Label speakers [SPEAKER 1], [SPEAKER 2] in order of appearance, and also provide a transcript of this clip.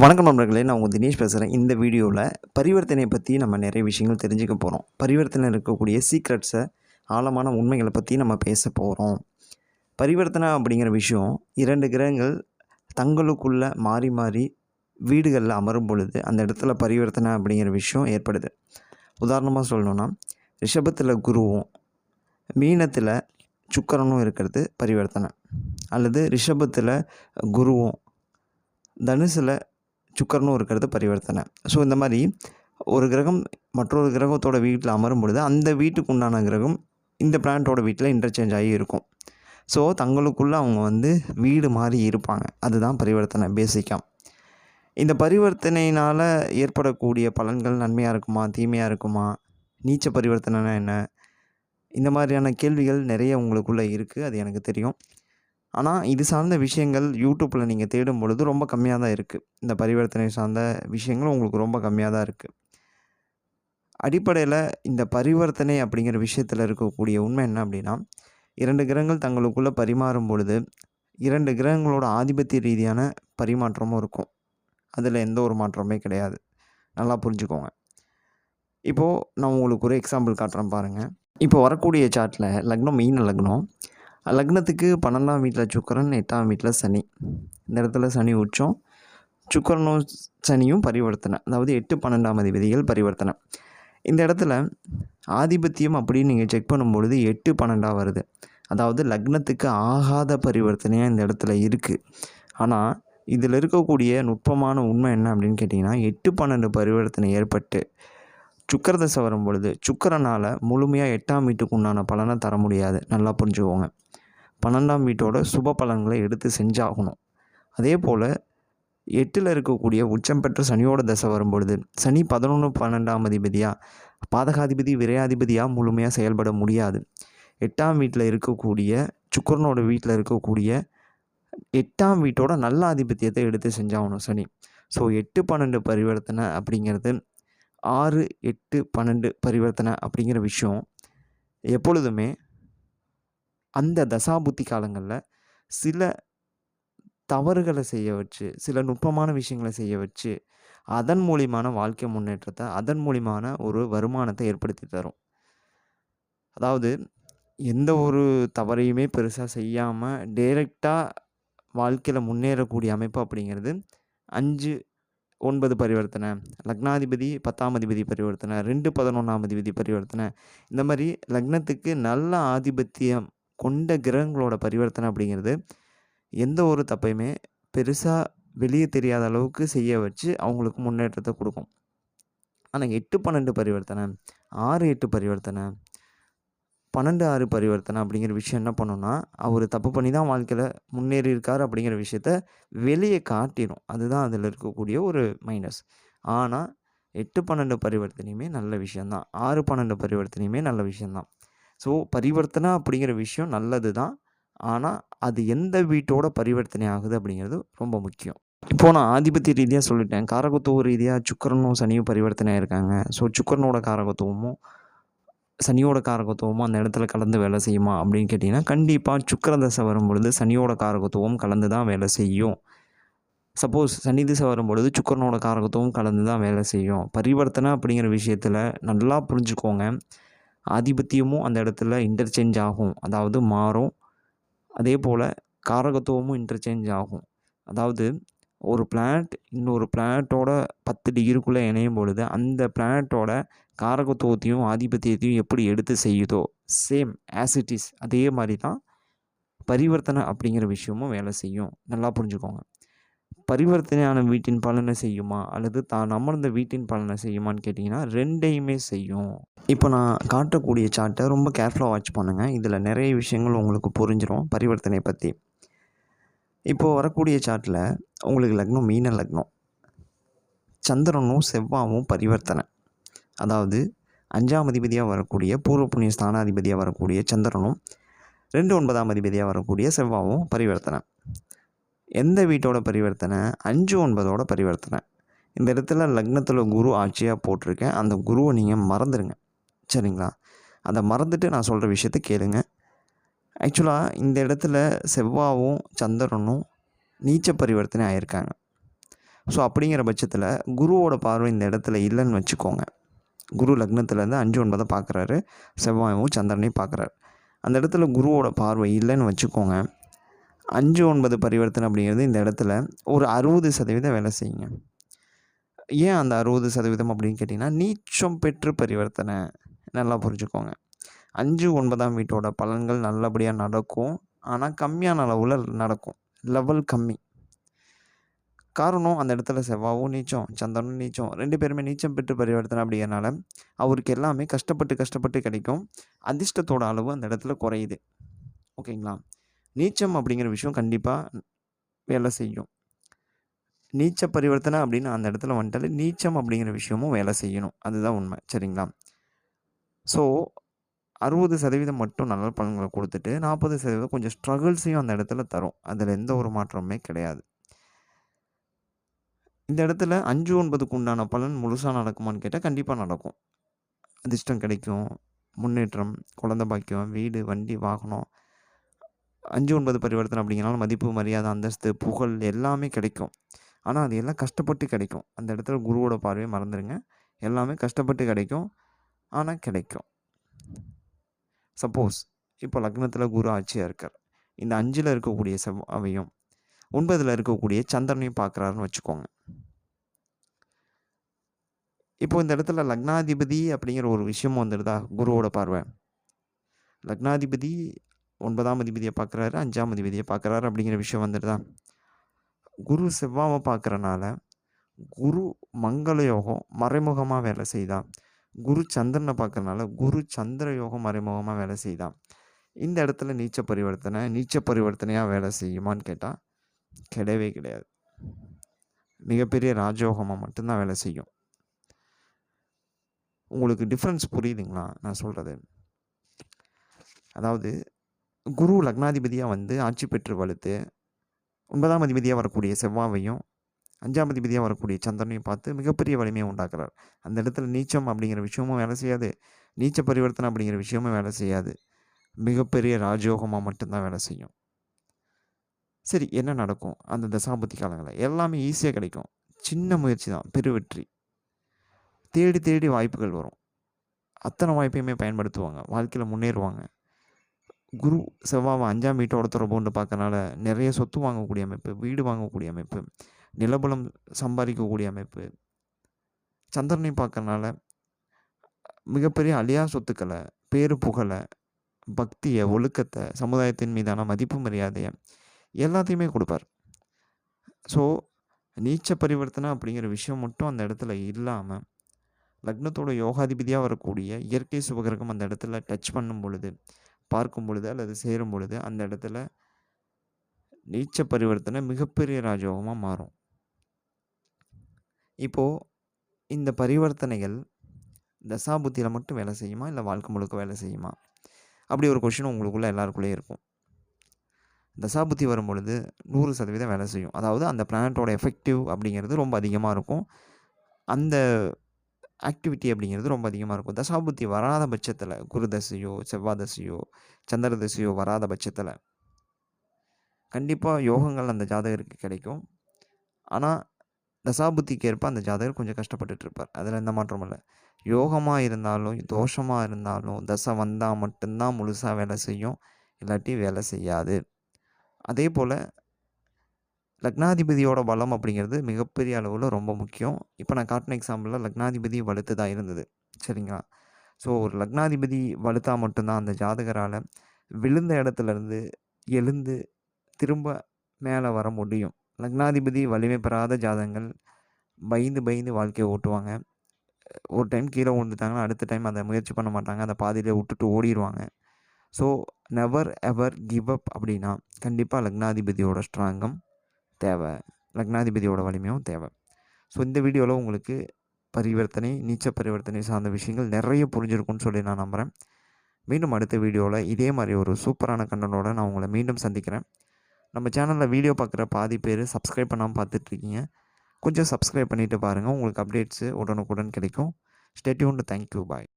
[SPEAKER 1] வணக்கம் நண்பர்களே நான் உங்கள் தினேஷ் பேசுகிறேன். இந்த வீடியோவில் பரிவர்த்தனை பற்றி நம்ம நிறைய விஷயங்கள் தெரிஞ்சுக்க போகிறோம். பரிவர்த்தனை இருக்கக்கூடிய சீக்ரெட்ஸை ஆழமான உண்மைகளை பற்றி நம்ம பேச போகிறோம். பரிவர்த்தனை அப்படிங்கிற விஷயம் இரண்டு கிரகங்கள் தங்களுக்குள்ள மாறி மாறி வீடுகளில் அமரும் பொழுது அந்த இடத்துல பரிவர்த்தனை அப்படிங்கிற விஷயம் ஏற்படுது. உதாரணமாக சொல்லணும்னா ரிஷபத்தில் குருவும் மீனத்தில் சுக்கரனும் இருக்கிறது பரிவர்த்தனை. அல்லது ரிஷபத்தில் குருவும் தனுசில் சுக்கரனும் இருக்கிறது பரிவர்த்தனை. ஸோ இந்த மாதிரி ஒரு கிரகம் மற்றொரு கிரகத்தோட வீட்டில் அமரும் பொழுது அந்த வீட்டுக்கு உண்டான கிரகம் இந்த பிளான்ட்டோட வீட்டில் இன்டர்சேஞ்ச் ஆகி இருக்கும். ஸோ தங்களுக்குள்ளே அவங்க வந்து வீடு மாதிரி இருப்பாங்க. அதுதான் பரிவர்த்தனை பேசிக்காக இந்த பரிவர்த்தனையினால் ஏற்படக்கூடிய பலன்கள் நன்மையாக இருக்குமா தீமையாக இருக்குமா நீச்ச பரிவர்த்தனைனா என்ன? இந்த மாதிரியான கேள்விகள் நிறைய உங்களுக்குள்ளே இருக்குது அது எனக்கு தெரியும். ஆனால் இது சார்ந்த விஷயங்கள் யூடியூப்பில் நீங்கள் தேடும் பொழுது ரொம்ப கம்மியாக தான் இருக்குது இந்த பரிவர்த்தனை சார்ந்த விஷயங்கள் உங்களுக்கு ரொம்ப கம்மியாக தான் இருக்குது அடிப்படையில் இந்த பரிவர்த்தனை அப்படிங்கிற விஷயத்தில் இருக்கக்கூடிய உண்மை என்ன அப்படின்னா இரண்டு கிரகங்கள் தங்களுக்குள்ளே பரிமாறும் பொழுது இரண்டு கிரகங்களோட ஆதிபத்திய ரீதியான பரிமாற்றமும் இருக்கும். அதில் எந்த ஒரு மாற்றமே கிடையாது. நல்லா புரிஞ்சுக்கோங்க. இப்போது நான் உங்களுக்கு ஒரு எக்ஸாம்பிள் காட்டுறேன் பாருங்கள் இப்போ வரக்கூடிய சார்ட்டில் லக்னம் மீன லக்னம். லக்னத்துக்கு பன்னெண்டாம் வீட்டில் சுக்கரன் எட்டாம் வீட்டில் சனி. இந்த இடத்துல சனி உச்சம். சுக்கரனும் சனியும் பரிவர்த்தனை. அதாவது எட்டு பன்னெண்டாம் அதிபதிகள் பரிவர்த்தனை. இந்த இடத்துல ஆதிபத்தியம் அப்படின்னு நீங்கள் செக் பண்ணும்பொழுது எட்டு பன்னெண்டாக வருது. அதாவது லக்னத்துக்கு ஆகாத பரிவர்த்தனையாக இந்த இடத்துல இருக்குது ஆனால் இதில் இருக்கக்கூடிய நுட்பமான உண்மை என்ன அப்படின்னு கேட்டிங்கன்னா எட்டு பன்னெண்டு பரிவர்த்தனை ஏற்பட்டு சுக்கர தசை வரும் பொழுது சுக்கரனால் முழுமையாக எட்டாம் வீட்டுக்கு உண்டான பலனை தர முடியாது. நல்லா புரிஞ்சுக்கோங்க. பன்னெண்டாம் வீட்டோட சுப பலன்களை எடுத்து செஞ்சாகணும். அதே போல் எட்டில் இருக்கக்கூடிய உச்சம் பெற்ற சனியோட தசை வரும் பொழுது சனி பதினொன்று பன்னெண்டாம் அதிபதியாக பாதகாதிபதி விரையாதிபதியாக முழுமையாக செயல்பட முடியாது. எட்டாம் வீட்டில் இருக்கக்கூடிய சுக்கரனோட வீட்டில் இருக்கக்கூடிய எட்டாம் வீட்டோட நல்ல ஆதிபத்தியத்தை எடுத்து செஞ்சாகணும் சனி. ஸோ எட்டு பன்னெண்டு பரிவர்த்தனை அப்படிங்கிறது ஆறு எட்டு பன்னெண்டு பரிவர்த்தனை அப்படிங்கிற விஷயம் எப்பொழுதுமே அந்த தசாபுத்தி காலங்களில் சில தவறுகளை செய்ய வச்சு சில நுட்பமான விஷயங்களை செய்ய வச்சு அதன் மூலியமான வாழ்க்கை முன்னேற்றத்தை அதன் மூலியமான ஒரு வருமானத்தை ஏற்படுத்தி தரும். அதாவது எந்த ஒரு தவறையுமே பெருசாக செய்யாமல் டைரெக்டாக வாழ்க்கையில் முன்னேறக்கூடிய அமைப்பு அப்படிங்கிறது அஞ்சு ஒன்பது பரிவர்த்தனை. லக்னாதிபதி பத்தாம் அதிபதி பரிவர்த்தனை ரெண்டு பதினொன்றாம் அதிபதி பரிவர்த்தனை. இந்த மாதிரி லக்னத்துக்கு நல்ல ஆதிபத்தியம் கொண்ட கிரகங்களோட பரிவர்த்தனை அப்படிங்கிறது எந்த ஒரு தப்பையுமே பெருசாக வெளியே தெரியாத அளவுக்கு செய்ய வச்சு அவங்களுக்கு முன்னேற்றத்தை கொடுக்கும். ஆனால் எட்டு பன்னெண்டு பரிவர்த்தனை ஆறு எட்டு பரிவர்த்தனை பன்னெண்டு ஆறு பரிவர்த்தனை அப்படிங்கிற விஷயம் என்ன பண்ணுன்னா அவர் தப்பு பண்ணி தான் வாழ்க்கையில் முன்னேறி இருக்கார் அப்படிங்கிற விஷயத்த வெளியே காட்டிடும் அதுதான் அதில் இருக்கக்கூடிய ஒரு மைனஸ் ஆனால் எட்டு பன்னெண்டு பரிவர்த்தனையுமே நல்ல விஷயந்தான் ஆறு பன்னெண்டு பரிவர்த்தனையுமே நல்ல விஷயந்தான் ஸோ பரிவர்த்தனை அப்படிங்கிற விஷயம் நல்லது தான் ஆனால் அது எந்த வீட்டோட பரிவர்த்தனை ஆகுது அப்படிங்கிறது ரொம்ப முக்கியம். இப்போது நான் ஆதிபத்திய ரீதியாக சொல்லிட்டேன். காரகத்துவ ரீதியாக சுக்கரனும் சனியும் பரிவர்த்தனை இருக்காங்க. ஸோ சுக்கரனோட காரகத்துவமும் சனியோட காரகத்துவமும் அந்த இடத்துல கலந்து வேலை செய்யுமா அப்படின்னு கேட்டிங்கன்னா கண்டிப்பாக சுக்கர தசை வரும்பொழுது சனியோட காரகத்துவம் கலந்து தான் வேலை செய்யும். சப்போஸ் சனி திசை வரும்பொழுது சுக்கரனோட காரகத்துவம் கலந்து தான் வேலை செய்யும். பரிவர்த்தனை அப்படிங்கிற விஷயத்தில் நல்லா புரிஞ்சுக்கோங்க. ஆதிபத்தியமும் அந்த இடத்துல இன்டர்சேஞ்ச் ஆகும். அதாவது மாறும். அதே போல் காரகத்துவமும் இன்டர்சேஞ்ச் ஆகும். அதாவது ஒரு பிளானட் இன்னொரு பிளானட்டோட பத்து டிகிரிக்குள்ளே இணையும் பொழுது அந்த பிளானட்டோட காரகத்துவத்தையும் ஆதிபத்தியத்தையும் எப்படி எடுத்து செய்யுதோ சேம் ஆஸ் இட் இஸ் அதே மாதிரி தான் பரிவர்த்தனை அப்படிங்கிற விஷயமும் வேலை செய்யும். நல்லா புரிஞ்சுக்கோங்க. பரிவர்த்தனையான வீட்டின் பலனை செய்யுமா? அல்லது தான் அமர்ந்த வீட்டின் பலனை செய்யுமான்னு கேட்டிங்கன்னா ரெண்டையுமே செய்யும். இப்போ நான் காட்டக்கூடிய சார்ட்டை ரொம்ப கேர்ஃபுல்லாக வாட்ச் பண்ணுங்கள் இதில் நிறைய விஷயங்கள் உங்களுக்கு புரிஞ்சிடும் பரிவர்த்தனை பற்றி இப்போது வரக்கூடிய சார்ட்டில் உங்களுக்கு லக்னம் மீன லக்னம். சந்திரனும் செவ்வாவும் பரிவர்த்தனை. அதாவது அஞ்சாம் அதிபதியாக வரக்கூடிய பூர்வ புண்ணிய ஸ்தானாதிபதியாக வரக்கூடிய சந்திரனும் ரெண்டு ஒன்பதாம் அதிபதியாக வரக்கூடிய செவ்வாவும் பரிவர்த்தனை. எந்த வீட்டோட பரிவர்த்தனை? அஞ்சு ஒன்பதோட பரிவர்த்தனை. இந்த இடத்துல லக்னத்தில் குரு ஆட்சியாக போட்டிருக்கேன். அந்த குருவை நீங்கள் மறந்துடுங்க சரிங்களா? அதை மறந்துட்டு நான் சொல்கிற விஷயத்த கேளுங்கள் ஆக்சுவலாக இந்த இடத்துல செவ்வாவும் சந்திரனும் நீச்ச பரிவர்த்தனை ஆகியிருக்காங்க ஸோ அப்படிங்கிற பட்சத்தில் குருவோட பார்வை இந்த இடத்துல இல்லைன்னு வச்சுக்கோங்க. குரு லக்னத்துலேருந்து அஞ்சு ஒன்பதை பார்க்குறாரு செவ்வாயும் சந்திரனையும் பார்க்குறாரு அந்த இடத்துல குருவோட பார்வை இல்லைன்னு வச்சுக்கோங்க. அஞ்சு ஒன்பது பரிவர்த்தனை அப்படிங்கிறது இந்த இடத்துல ஒரு அறுபது சதவீதம் வேலை செய்யுங்க. ஏன் அந்த அறுபது சதவீதம் அப்படின்னு கேட்டிங்கன்னா நீச்சம் பெற்று பரிவர்த்தனை நல்லா புரிஞ்சுக்கோங்க. அஞ்சு ஒன்பதாம் வீட்டோட பலன்கள் நல்லபடியாக நடக்கும். ஆனால் கம்மியான அளவில் நடக்கும். லெவல் கம்மி. காரணம் அந்த இடத்துல செவ்வாவும் நீச்சம் சந்தனும் நீச்சம் ரெண்டு பேருமே நீச்சம் பெற்று பரிவர்த்தனை அப்படிங்கிறனால அவருக்கு எல்லாமே கஷ்டப்பட்டு கஷ்டப்பட்டு கிடைக்கும். அதிர்ஷ்டத்தோட அளவு அந்த இடத்துல குறையுது. ஓகேங்களா? நீச்சம் அப்படிங்கிற விஷயம் கண்டிப்பாக வேலை செய்யும். நீச்ச பரிவர்த்தனை அப்படின்னு அந்த இடத்துல வந்துட்டாலே நீச்சம் அப்படிங்கிற விஷயமும் வேலை செய்யணும். அதுதான் உண்மை. சரிங்களா? ஸோ அறுபது சதவீதம் மட்டும் நல்ல பலன்களை கொடுத்துட்டு நாற்பது சதவீதம் கொஞ்சம் ஸ்ட்ரகிள்ஸையும் அந்த இடத்துல தரும். அதில் எந்த ஒரு மாற்றமுமே கிடையாது. இந்த இடத்துல அஞ்சு ஒன்பதுக்கு உண்டான பலன் முழுசாக நடக்குமான்னு கேட்டால் கண்டிப்பாக நடக்கும். அதிர்ஷ்டம் கிடைக்கும். முன்னேற்றம் குழந்த பாக்கியம் வீடு வண்டி வாகனம். அஞ்சு ஒன்பது பரிவர்த்தனை அப்படிங்கிறனால மதிப்பு மரியாதை அந்தஸ்து புகழ் எல்லாமே கிடைக்கும். ஆனால் அது எல்லாம் கஷ்டப்பட்டு கிடைக்கும். அந்த இடத்துல குருவோட பார்வையை மறந்துடுங்க எல்லாமே கஷ்டப்பட்டு கிடைக்கும். ஆனால் கிடைக்கும். சப்போஸ் இப்போ லக்னத்தில் குரு ஆட்சியாக இருக்கார். இந்த அஞ்சில் இருக்கக்கூடிய செவ்வாவையும் ஒன்பதில் இருக்கக்கூடிய சந்திரனையும் பார்க்குறாருன்னு வச்சுக்கோங்க. இப்போ இந்த இடத்துல லக்னாதிபதி அப்படிங்கிற ஒரு விஷயம் வந்துடுதா? குருவோட பார்வை. லக்னாதிபதி ஒன்பதாம் அதிபதியை பார்க்குறாரு அஞ்சாம் அதிபதியை பார்க்குறாரு அப்படிங்கிற விஷயம் வந்துடுதா? குரு செவ்வாவை பார்க்குறனால குரு மங்கள யோகம் மறைமுகமாக வேலை செய்தா? குரு சந்திரனை பார்க்கறனால குரு சந்திர யோகம் மறைமுகமாக வேலை செய்தான் இந்த இடத்துல நீச்ச பரிவர்த்தனை நீச்ச பரிவர்த்தனையாக வேலை செய்யுமான்னு கேட்டால் கிடையவே கிடையாது. மிகப்பெரிய ராஜயோகமாக மட்டும்தான் வேலை செய்யும். உங்களுக்கு டிஃப்ரென்ஸ் புரியுதுங்களா? நான் சொல்கிறது அதாவது குரு லக்னாதிபதியாக வந்து ஆட்சி பெற்று வலுத்து ஒன்பதாம் அதிபதியாக வரக்கூடிய செவ்வாவையும் அஞ்சாம் அதிபதியாக வரக்கூடிய சந்திரனையும் பார்த்து மிகப்பெரிய வலிமையை உண்டாக்குறார். அந்த இடத்துல நீச்சம் அப்படிங்கிற விஷயமும் வேலை செய்யாது. நீச்ச பரிவர்த்தனை அப்படிங்கிற விஷயமும் வேலை செய்யாது. மிகப்பெரிய ராஜயோகமாக மட்டும்தான் வேலை செய்யும். சரி என்ன நடக்கும்? அந்த தசாபத்தி காலங்களில் எல்லாமே ஈஸியாக கிடைக்கும். சின்ன முயற்சி தான் பெருவெற்றி தேடி தேடி வாய்ப்புகள் வரும். அத்தனை வாய்ப்பையுமே பயன்படுத்துவாங்க. வாழ்க்கையில் முன்னேறுவாங்க. குரு செவ்வாவை அஞ்சாம் வீட்டோட தொடர்புன்னு பார்க்கறனால நிறைய சொத்து வாங்கக்கூடிய அமைப்பு வீடு வாங்கக்கூடிய அமைப்பு நிலபலம் சம்பாதிக்கக்கூடிய அமைப்பு. சந்திரனை பார்க்கறனால மிகப்பெரிய அழியா சொத்துக்களை பேரு புகழை பக்தியை ஒழுக்கத்தை சமுதாயத்தின் மீதான மதிப்பு மரியாதையை எல்லாத்தையுமே கொடுப்பார். ஸோ நீச்ச பரிவர்த்தனை அப்படிங்கிற விஷயம் மட்டும் அந்த இடத்துல இல்லாமல் லக்னத்தோட யோகாதிபதியாக வரக்கூடிய இயற்கை சுபகிரகம் அந்த இடத்துல டச் பண்ணும் பொழுது பார்க்கும் பொழுது அல்லது சேரும் பொழுது அந்த இடத்துல நீச்ச பரிவர்த்தனை மிகப்பெரிய ராஜயோகமாக மாறும். இப்போது இந்த பரிவர்த்தனைகள் தசாபுத்தியில் மட்டும் வேலை செய்யுமா? இல்லை வாழ்க்கை முழுக்க வேலை செய்யுமா? அப்படி ஒரு கொஷின் உங்களுக்குள்ளே எல்லாருக்குள்ளேயே இருக்கும். தசாபுத்தி வரும் பொழுது நூறு சதவீதம் வேலை செய்யும். அதாவது அந்த பிளானட்டோட எஃபெக்டிவ் அப்படிங்கிறது ரொம்ப அதிகமாக இருக்கும். அந்த ஆக்டிவிட்டி அப்படிங்கிறது ரொம்ப அதிகமாக இருக்கும். தசாபுத்தி வராத பட்சத்தில் குரு தசையோ செவ்வாய் தசையோ சந்திர தசையோ வராத பட்சத்தில் கண்டிப்பாக யோகங்கள் அந்த ஜாதகருக்கு கிடைக்கும். ஆனால் தசாபுத்திக்கு ஏற்ப அந்த ஜாதகர் கொஞ்சம் கஷ்டப்பட்டுட்டு இருப்பார் அதில் எந்த மாற்றமும் இல்லை. யோகமாக இருந்தாலும் தோஷமாக இருந்தாலும் தசை வந்தால் மட்டும்தான் முழுசாக வேலை செய்யும். இல்லாட்டி வேலை செய்யாது. அதே போல் லக்னாதிபதியோட பலம் அப்படிங்கிறது மிகப்பெரிய அளவில் ரொம்ப முக்கியம். இப்போ நான் காட்டின எக்ஸாம்பிளில் லக்னாதிபதி வலுத்து தான் இருந்தது. சரிங்களா? ஸோ ஒரு லக்னாதிபதி வலுத்தா மட்டும்தான் அந்த ஜாதகரால் விழுந்த இடத்துலேருந்து எழுந்து திரும்ப மேலே வர முடியும். லக்னாதிபதி வலிமை பெறாத ஜாதகங்கள் பயந்து பயந்து வாழ்க்கையை ஓட்டுவாங்க. ஒரு டைம் கீழே விழுந்துட்டாங்கன்னா அடுத்த டைம் அதை முயற்சி பண்ண மாட்டாங்க. அதை பாதியில் விட்டுட்டு ஓடிடுவாங்க so never ever give up அப்படின்னா கண்டிப்பாக லக்னாதிபதியோட ஸ்ட்ராங்கம் தேவை. லக்னாதிபதியோட வலிமையும் தேவை. ஸோ இந்த வீடியோவில் உங்களுக்கு பரிவர்த்தனை நீச்ச பரிவர்த்தனை சார்ந்த விஷயங்கள் நிறைய புரிஞ்சிருக்கும்னு சொல்லி நான் நம்புகிறேன் மீண்டும் அடுத்த வீடியோவில் இதே மாதிரி ஒரு சூப்பரான கண்டனோட நான் உங்களை மீண்டும் சந்திக்கிறேன். நம்ம சேனலில் வீடியோ பார்க்குற பாதி பேர் சப்ஸ்கிரைப் பண்ணாமல் பார்த்துட்ருக்கீங்க கொஞ்சம் சப்ஸ்கிரைப் பண்ணிவிட்டு பாருங்கள் உங்களுக்கு அப்டேட்ஸு உடனுக்குடன் கிடைக்கும். Stay tuned thank you bye